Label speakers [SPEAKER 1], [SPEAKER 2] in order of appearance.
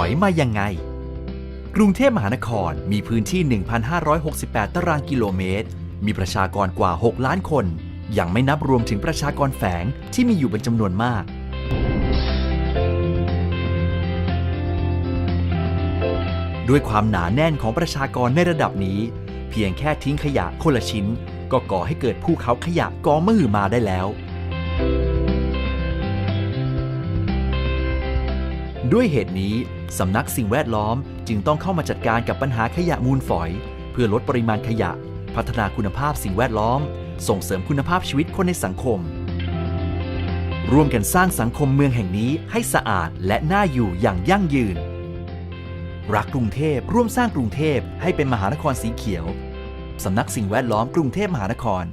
[SPEAKER 1] อยมายังไง กรุงเทพมหานครมีพื้นที่ 1,568 ตารางกิโลเมตร มีประชากรกว่า 6 ล้านคน ยังไม่นับรวมถึงประชากรแฝงที่มีอยู่เป็นจำนวนมาก ด้วยความหนาแน่นของประชากรในระดับนี้ เพียงแค่ทิ้งขยะคนละชิ้น ก็ก่อให้เกิดภูเขาขยะกองมหึมาได้แล้ว ด้วยเหตุนี้ สำนักสิ่งแวดล้อมจึงต้องเข้ามาจัดการกับปัญหาขยะมูลฝอย เพื่อลดปริมาณขยะ พัฒนาคุณภาพสิ่งแวดล้อม ส่งเสริมคุณภาพชีวิตคนในสังคม ร่วมกันสร้างสังคมเมืองแห่งนี้ให้สะอาดและน่าอยู่อย่างยั่งยืน รักกรุงเทพร่วมสร้างกรุงเทพให้เป็นมหานครสีเขียว สำนักสิ่งแวดล้อมกรุงเทพมหานคร